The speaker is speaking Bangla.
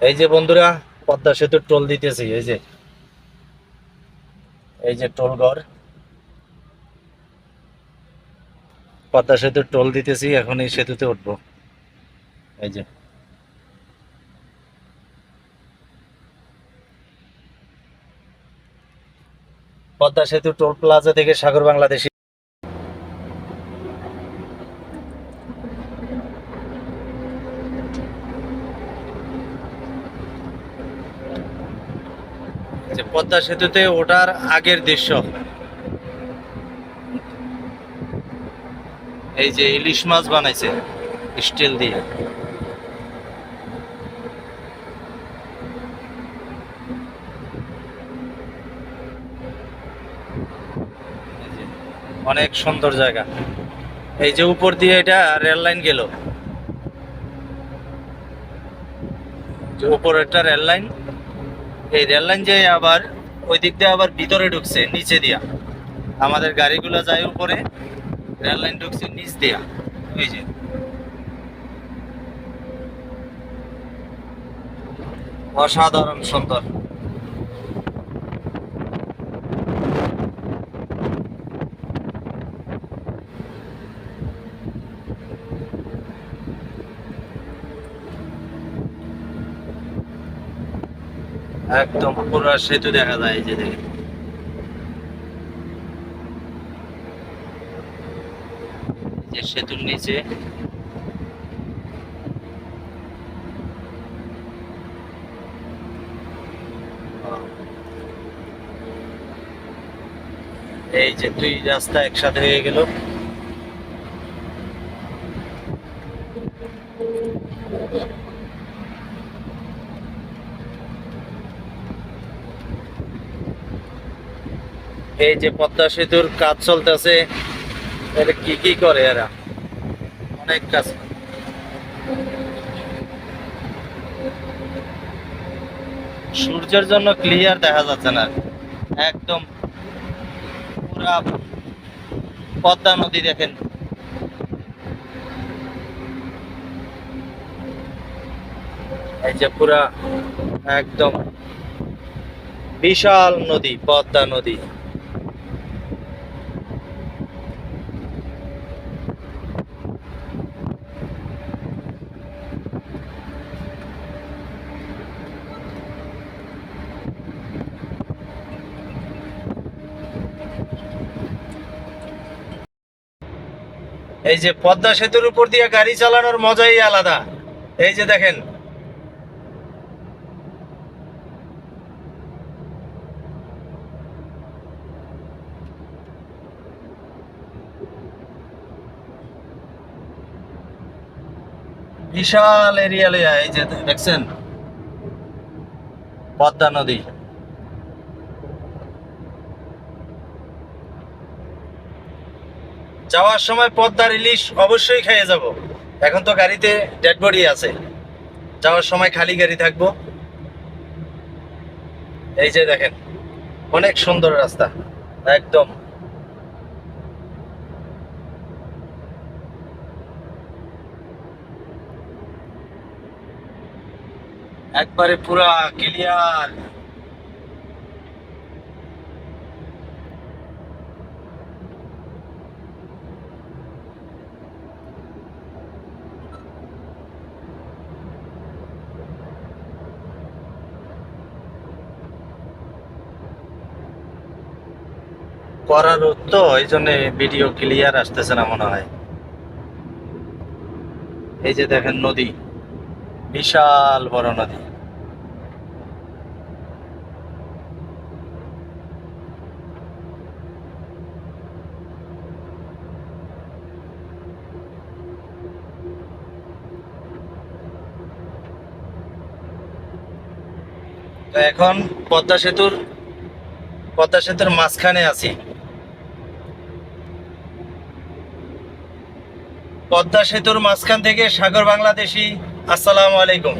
এই যে বন্ধুরা, পদ্মা সেতুর টোল দিতেছি, এই যে। এই যে টোল ঘর। পদ্মা সেতুর টোল দিতেছি, এখন এই সেতুতে উঠবো। এই যে। পদ্মা সেতু টোল প্লাজা থেকে সাগর বাংলাদেশি যে পদ্মা সেতুতে ওঠার আগের দৃশ্য। এই যে ইলিশ মাছ বানাইছে স্টিল দিয়ে। অনেক সুন্দর জায়গা। এই যে উপর দিয়ে এটা রেল লাইন গেল। যে উপর একটা রেল লাইন এই রেল লাইন যে আবার, ওই দিক দিয়ে আবার ভিতরে ঢুকছে, নিচে দিয়া। আমাদের গাড়িগুলো যায় উপরে, রেল লাইন ঢুকছে নিচ দিয়া। ওই যে। অসাধারণ সুন্দর। একদম পুরো সেতু দেখা যায় এই যে দেখেন। যে সেতুর নিচে। এই যে দুই রাস্তা একসাথে হয়ে গেল। এই যে পদ্মা সেতুর কাজ চলতেছে এটা কি কি করে এরা? অনেক কাজ। সূর্যের জন্য ক্লিয়ার দেখা যাচ্ছে না। একদম পুরা পদ্মা নদী দেখেন। এই যে পুরা একদম বিশাল নদী, পদ্মা নদী। এই যে পদ্মা সেতুর উপর দিয়ে গাড়ি চালানোর মজাই আলাদা। এই যে দেখেন। বিশাল এরিয়া এই যে দেখছেন? পদ্মা নদী। যাওয়ার সময় পদ্মার ইলিশ অবশ্যই খেয়ে যাব। এখন তো গাড়িতে ডেড বডি আছে। যাওয়ার সময় খালি গাড়ি থাকব। এই যে দেখেন, অনেক সুন্দর রাস্তা, একদম। একবারে পুরা ক্লিয়ার করার তো এই জন্য ভিডিও ক্লিয়ার আসতেছে না মনে হয়। এই যে দেখেন নদী, বিশাল বড় নদী। তো এখন পদ্মা সেতুর পদ্মা সেতুর মাঝখানে আছি। পদ্মা সেতুর মাঝখান থেকে সাগর বাংলাদেশি আসসালামু আলাইকুম।